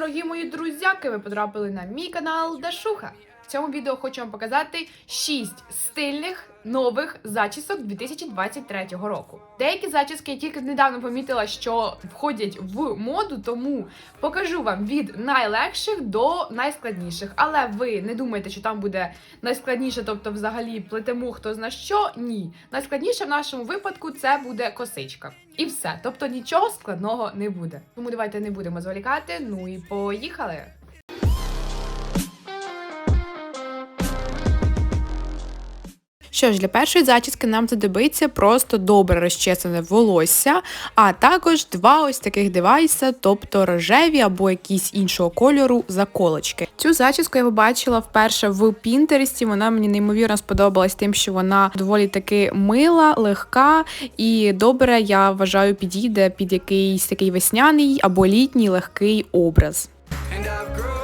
дорогі мої друзяки, ви потрапили на мій канал Дашуха. Цьому відео хочу вам показати 6 стильних нових зачісок 2023 року. Деякі зачіски я тільки недавно помітила, що входять в моду, тому покажу вам від найлегших до найскладніших. Але ви не думаєте, що там буде найскладніше, тобто взагалі плетемо хто зна що. Ні, найскладніше в нашому випадку це буде косичка. І все. Тобто нічого складного не буде. Тому давайте не будемо зволікати. Ну і поїхали. Що ж, для першої зачіски нам знадобиться просто добре розчесане волосся, а також два ось таких девайса, тобто рожеві або якісь іншого кольору заколочки. Цю зачіску я побачила вперше в Пінтересті. Вона мені неймовірно сподобалась тим, що вона доволі таки мила, легка і добре, я вважаю, підійде під якийсь такий весняний або літній легкий образ. And I've grown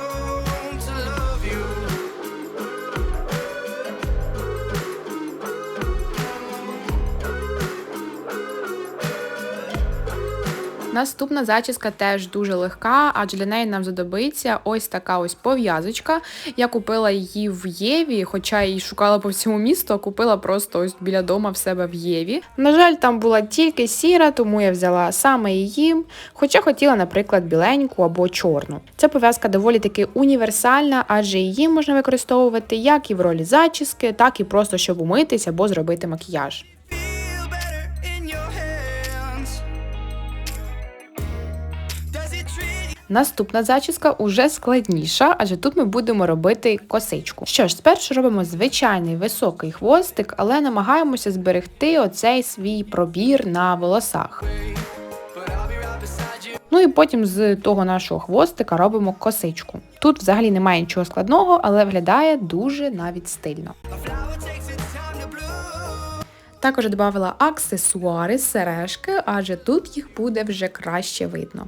Наступна зачіска теж дуже легка, адже для неї нам знадобиться ось така ось пов'язочка. Я купила її в Єві, хоча її шукала по всьому місту, а купила просто ось біля дома в себе в Єві. На жаль, там була тільки сіра, тому я взяла саме її, хоча хотіла, наприклад, біленьку або чорну. Ця пов'язка доволі таки універсальна, адже її можна використовувати як і в ролі зачіски, так і просто щоб умитись або зробити макіяж. Наступна зачіска уже складніша, адже тут ми будемо робити косичку. Що ж, спершу робимо звичайний високий хвостик, але намагаємося зберегти оцей свій пробір на волосах. Ну і потім з того нашого хвостика робимо косичку. Тут взагалі немає нічого складного, але виглядає дуже навіть стильно. Також додавала аксесуари, сережки, адже тут їх буде вже краще видно.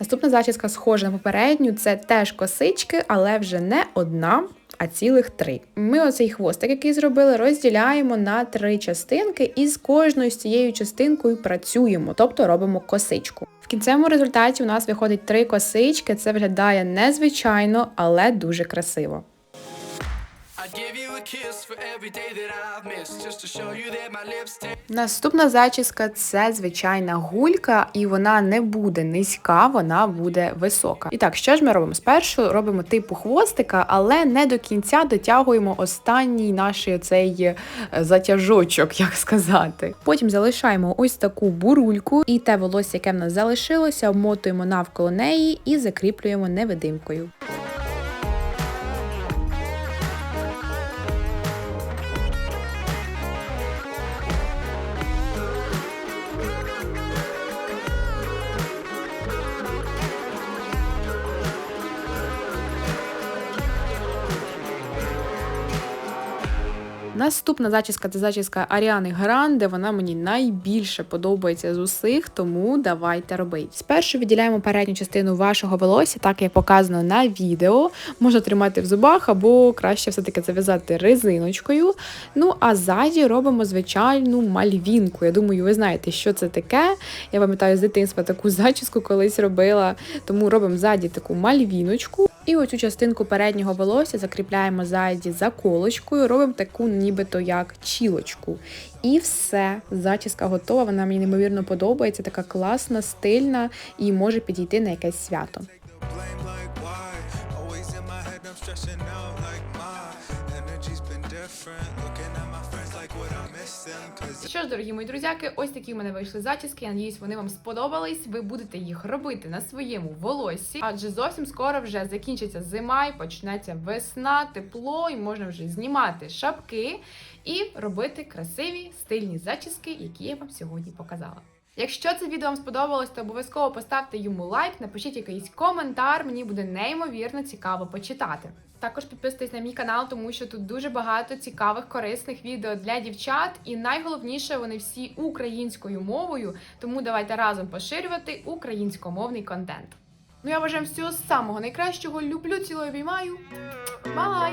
Наступна зачіска схожа на попередню, це теж косички, але вже не одна, а цілих три. Ми оцей хвостик, який зробили, розділяємо на три частинки, і з кожною з цією частинкою працюємо, тобто робимо косичку. В кінцевому результаті у нас виходить три косички. Це виглядає незвичайно, але дуже красиво. Наступна зачіска це звичайна гулька, і вона не буде низька, вона буде висока. І так, що ж ми робимо? Спершу робимо типу хвостика, але не до кінця дотягуємо останній наш цей е, затяжочок, як сказати. Потім залишаємо ось таку бурульку, і те волосся, яке в нас залишилося, обмотуємо навколо неї і закріплюємо невидимкою. Наступна зачіска це зачіска Аріани Гранде. Вона мені найбільше подобається з усіх, тому давайте робити. Спершу відділяємо передню частину вашого волосся, так як показано на відео. Можна тримати в зубах або краще все-таки зав'язати резиночкою. Ну а ззаді робимо звичайну мальвінку. Я думаю, ви знаєте, що це таке. Я пам'ятаю з дитинства таку зачіску колись робила. Тому робимо ззаді таку мальвіночку. І оцю частинку переднього волосся закріпляємо ззаді заколочкою, робимо таку нібито як чілочку. І все, зачіска готова. Вона мені неймовірно подобається, така класна, стильна і може підійти на якесь свято. looking at my Що ж, дорогі мої друзяки, ось такі в мене вийшли зачіски. Я надіюсь, вони вам сподобались. Ви будете їх робити на своєму волоссі, адже зовсім скоро вже закінчиться зима і почнеться весна, тепло, і можна вже знімати шапки і робити красиві стильні зачіски, які я вам сьогодні показала. Якщо це відео вам сподобалось, то обов'язково поставте йому лайк, напишіть якийсь коментар, мені буде неймовірно цікаво почитати. Також підписуйтесь на мій канал, тому що тут дуже багато цікавих корисних відео для дівчат, і найголовніше вони всі українською мовою. Тому давайте разом поширювати українськомовний контент. Ну я вважаю всього самого найкращого. Люблю, цілую, обіймаю. Бай!